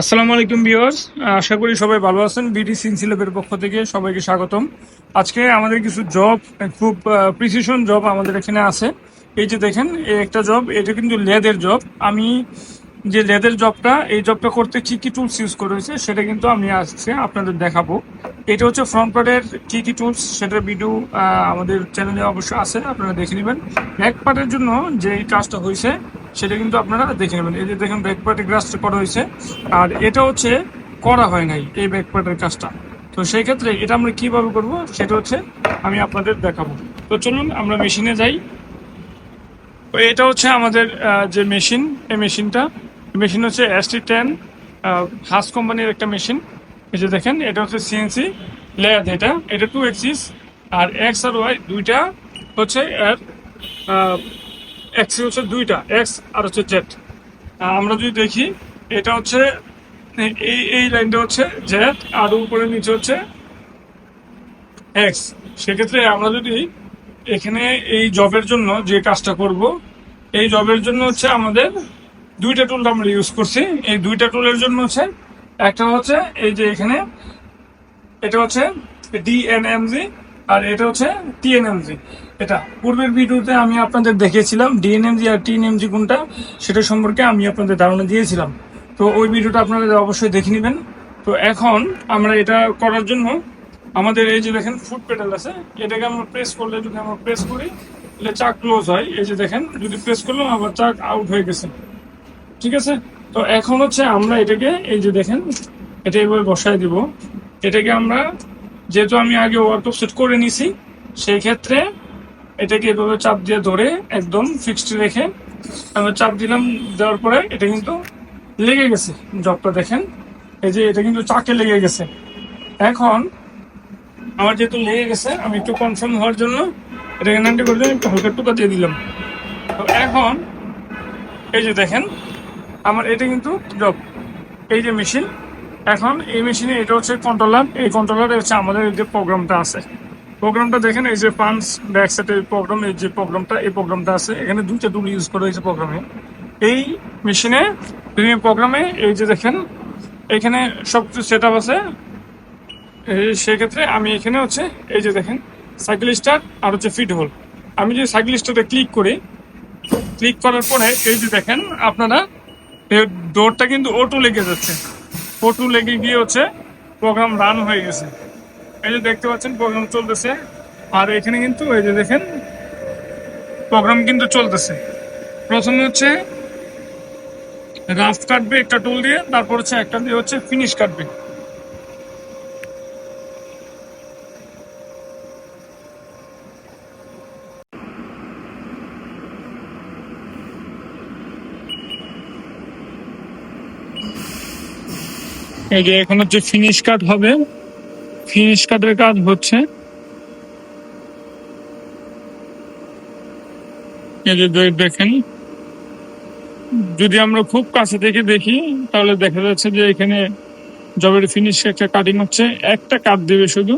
আসসালামু আলাইকুম ভিউয়ার্স। আশা করি সবাই ভালো আছেন। বিডি সিনসিলেবের পক্ষ থেকে সবাইকে স্বাগতম। আজকে আমাদের কিছু জব খুব প্রিসিশন জব আমাদের এখানে আছে। এই যে দেখেন, এই একটা জব এটা কিন্তু লেদের জব আমি যে লেদের জবটা এই জবটা করতে কি কি টুলস ইউজ করা হয়েছে, সেটা কিন্তু আমি আজকে আপনাদের দেখাবো। এটা হচ্ছে ফ্রন্ট পার্টের কি কি টুলস সেটার ভিডিও আমাদের চ্যানেলে অবশ্যই আছে, আপনারা দেখে নেবেন। ব্যাক পার্টের জন্য যে কাজটা হয়েছে সেটা কিন্তু আপনারা দেখে নেবেন। এই যে দেখেন ব্যাক পার্টের কাজটা করা হয়েছে। আর এটা হচ্ছে করা হয় নাই এই ব্যাক পার্টের কাজটা। তো সেই ক্ষেত্রে এটা আমরা কীভাবে করব সেটা হচ্ছে আমি আপনাদের দেখাবো। তো চলুন আমরা মেশিনে যাই। এটা হচ্ছে আমাদের যে মেশিন এই মেশিনটা মেশিন হচ্ছে এসটি টেন হাস কোম্পানির একটা মেশিন এই যে দেখেন, এটা হচ্ছে সিএনসি লেয়ার এটা। এটা টু এক্সিস আর এক্স আর ওয়াই দুইটা হচ্ছে এর এক্স হচ্ছে দুইটা এক্স আর হচ্ছে জেড আমরা যদি দেখি, এটা হচ্ছে, এই এই লাইনটা হচ্ছে জেড আর উপরে নিচে হচ্ছে এক্স সেক্ষেত্রে আমরা যদি এখানে এই জবের জন্য যে কাজটা করব, এই জবের জন্য হচ্ছে আমাদের দুইটা টুল আমরা ইউজ করছি। এই দুইটা টুলের জন্য হচ্ছে, একটা হচ্ছে এই যে এখানে, এটা হচ্ছে ডিএনএমজি আর এটা হচ্ছে টিএনএমজি এটা পূর্বের ভিডিওতে আমি আপনাদের দেখিয়েছিলাম ডিএনএমজি আর টিএনএমজি কোনটা, সেটা সম্পর্কে আমি আপনাদের ধারণা দিয়েছিলাম। তো ওই ভিডিওটা আপনারা অবশ্যই দেখে নেবেন। তো এখন আমরা এটা করার জন্য আমাদের এই যে দেখেন ফুড পেডাল আছে, এটাকে আমরা প্রেস করলে যদি আমরা প্রেস করি, তাহলে চাক ক্লোজ হয়। এই যে দেখেন, যদি প্রেস করলাম, আবার চাক আউট হয়ে গেছে। ঠিক আছে? তো এখন হচ্ছে আমরা এটাকে, এই যে দেখেন, এটা এভাবে বসায় দিব। এটাকে আমরা, যেহেতু আমি আগে ওয়ার্ক সেট করে নিছি, সেই ক্ষেত্রে এটাকে এভাবে চাপ দিয়ে ধরে একদম ফিক্সড রেখে আমি চাপ দিলাম, দেওয়ার পরে এটা কিন্তু লেগে গেছে, জবটা দেখেন। এই যে এটা কিন্তু চাকে লেগে গেছে। এখন আমার যেহেতু লেগে গেছে, আমি একটু কনফার্ম হওয়ার জন্য এটাকে নাইনটি করে দিয়ে একটু হালকা টুকা দিয়ে দিলাম। তো এখন এই যে দেখেন, আমার এটা কিন্তু জব এই যে মেশিন এখন এই মেশিনে এটা হচ্ছে কন্ট্রোলার এই কন্ট্রোলার হচ্ছে আমাদের যে প্রোগ্রামটা আছে। প্রোগ্রামটা দেখেন, এই যে পাঞ্চ ব্যাক সেটের প্রোগ্রাম, এই যে প্রোগ্রামটা, এই প্রোগ্রামটা আছে। এখানে দুইটা টুল ইউজ করা হয়েছে প্রোগ্রামে। এই মেশিনে প্রিমিয়াম প্রোগ্রামে এই যে দেখেন, এখানে সব কিছু সেট আপ আছে সেক্ষেত্রে আমি এখানে হচ্ছে, এই যে দেখেন সাইকেল স্টার্ট আর হচ্ছে ফিট হোল আমি যে সাইকেল স্টার্টে ক্লিক করি ক্লিক করার পরে এই যে দেখেন, আপনারা ডোরটা কিন্তু ওটু লেগে যাচ্ছে। ওটু লেগে গিয়ে হচ্ছে প্রোগ্রাম রান হয়ে গেছে। এই যে দেখতে পাচ্ছেন প্রোগ্রাম চলতেছে। আর এখানে কিন্তু এই যে দেখেন প্রোগ্রাম কিন্তু চলতেছে। প্রথমে হচ্ছে রাফ কাটবে একটা টুল দিয়ে, তারপর হচ্ছে একটা দিয়ে হচ্ছে ফিনিশ কাটবে। এই যে এখন হচ্ছে ফিনিশ কাট হবে। ফিনিশ কাটের কাজ হচ্ছে দেখেন, যদি আমরা খুব কাছে থেকে দেখি, তাহলে দেখা যাচ্ছে যে এখানে জবের ফিনিশ একটা কাটিং হচ্ছে। একটা কাট দেবে শুধু।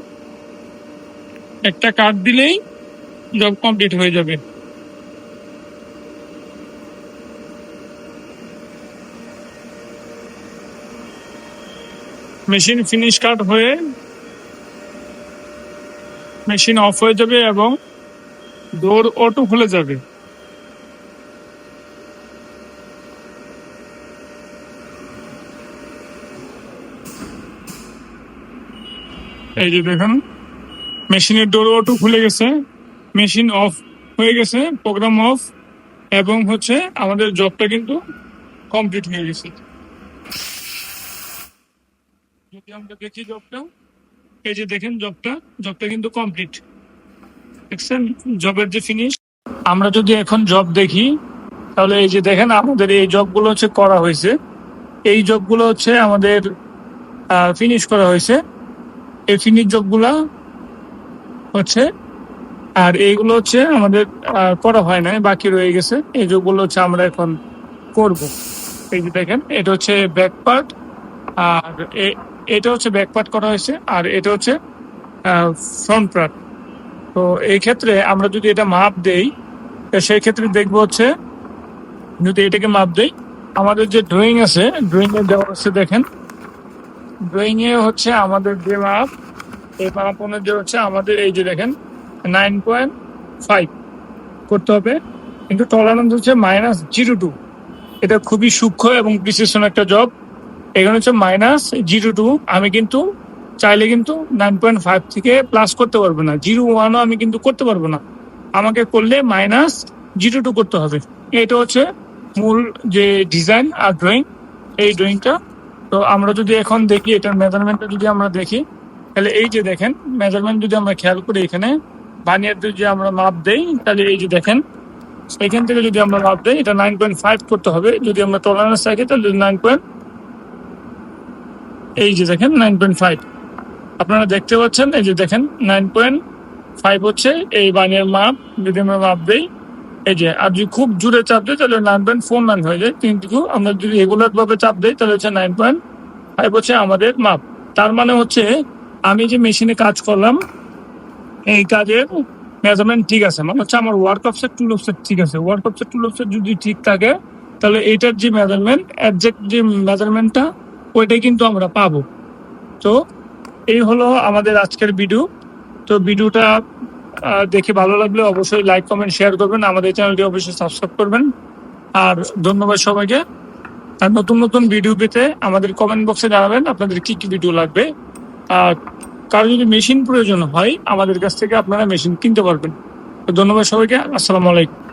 একটা কাট দিলেই জব কমপ্লিট হয়ে যাবে। মেশিন ফিনিশ কাট হয়ে মেশিন অফ হয়ে যাবে এবং ডোর অটো খুলে যাবে। এই যে দেখুন মেশিনের ডোর অটো খুলে গেছে। মেশিন অফ হয়ে গেছে প্রোগ্রাম অফ এবং হচ্ছে আমাদের জবটা কিন্তু কমপ্লিট হয়ে গেছে। যদি আমরা দেখি জবটা এই যে দেখেন জবটা জবটা কিন্তু কমপ্লিট দেখছেন? জবের যে ফিনিশ আমরা যদি এখন জব দেখি, তাহলে এই যে দেখেন আমাদের এই জবগুলো হচ্ছে করা হয়েছে। এই জবগুলো হচ্ছে আমাদের ফিনিশ করা হয়েছে। এই ফিনিশ জবগুলা হচ্ছে, আর এইগুলো হচ্ছে আমাদের করা হয় নাই, বাকি রয়ে গেছে। এই জবগুলো হচ্ছে আমরা এখন করব। এই যে দেখেন, এটা হচ্ছে ব্যাক পার্ট আর এটা হচ্ছে ব্যাক পার্ট করা হয়েছে আর এটা হচ্ছে ফ্রন্ট পার্ট তো এই ক্ষেত্রে আমরা যদি এটা মাপ দেই সেই ক্ষেত্রে দেখব হচ্ছে, যদি এটাকে মাপ দেই, আমাদের যে ড্রয়িং আছে ড্রয়িং এ দেওয়া আছে দেখেন। ড্রয়িং এ হচ্ছে আমাদের যে মাপ, এই মাপ অনুযায়ী হচ্ছে আমাদের এই যে দেখেন নাইন পয়েন্ট ফাইভ করতে হবে। কিন্তু টলারেন্স হচ্ছে মাইনাস জিরো টু এটা খুবই সূক্ষ্ম এবং প্রিসিশন একটা জব এখানে হচ্ছে মাইনাস জিরো টু আমি কিন্তু চাইলে কিন্তু নাইন পয়েন্ট ফাইভ থেকে প্লাস করতে পারব না। জিরো ওয়ানও আমি কিন্তু করতে পারব না। আমাকে করলে মাইনাস জিরো টু করতে হবে। এটা হচ্ছে মূল যে ডিজাইন আর ড্রয়িং এই ড্রয়িংটা তো আমরা যদি এখন দেখি, এটার মেজারমেন্টটা যদি আমরা দেখি, তাহলে এই যে দেখেন মেজারমেন্ট যদি আমরা খেয়াল করি এখানে বানিয়ার যদি আমরা মাপ দেই, তাহলে এই যে দেখেন, এখান থেকে যদি আমরা মাপ দেই, এটা নাইন পয়েন্ট ফাইভ করতে হবে। যদি আমরা টলারেন্স রাখি, তাহলে নাইন পয়েন্ট এই যে দেখেন নাইন পয়েন্ট ফাইভ আপনারা দেখতে পাচ্ছেন, এই যে দেখেন নাইন পয়েন্ট ফাইভ হচ্ছে এই বানিয়ার মাপ, যদি আমরা মাপ দেই। এই যে, আর যদি খুব জোরে চাপ দেয় তাহলে নাইন পয়েন্ট ফোর নাইন হয়ে যায়। কিন্তু আমরা যদি রেগুলার ভাবে চাপ দিই, তাহলে হচ্ছে নাইন পয়েন্ট ফাইভ হচ্ছে আমাদের মাপ। তার মানে হচ্ছে, আমি যে মেশিনে কাজ করলাম, এই কাজের মেজারমেন্ট ঠিক আছে মানে হচ্ছে আমার ওয়ার্ক অফসেট টুল অফসেট ঠিক আছে। ওয়ার্ক অফসেট টুল অফসেট যদি ঠিক থাকে, তাহলে এইটার যে মেজারমেন্ট একজ্যাক্ট যে মেজারমেন্টটা ওইটাই কিন্তু আমরা পাবো। তো এই হলো আমাদের আজকের ভিডিও তো ভিডিওটা দেখে ভালো লাগলে অবশ্যই লাইক কমেন্ট শেয়ার করবেন। আমাদের চ্যানেলটি অবশ্যই সাবস্ক্রাইব করবেন। আর ধন্যবাদ সবাইকে। আর নতুন নতুন ভিডিও পেতে আমাদের কমেন্ট বক্সে জানাবেন আপনাদের কি কি ভিডিও লাগবে। আর কারও যদি মেশিন প্রয়োজন হয়, আমাদের কাছ থেকে আপনারা মেশিন কিনতে পারবেন। তো ধন্যবাদ সবাইকে। আসসালামু আলাইকুম।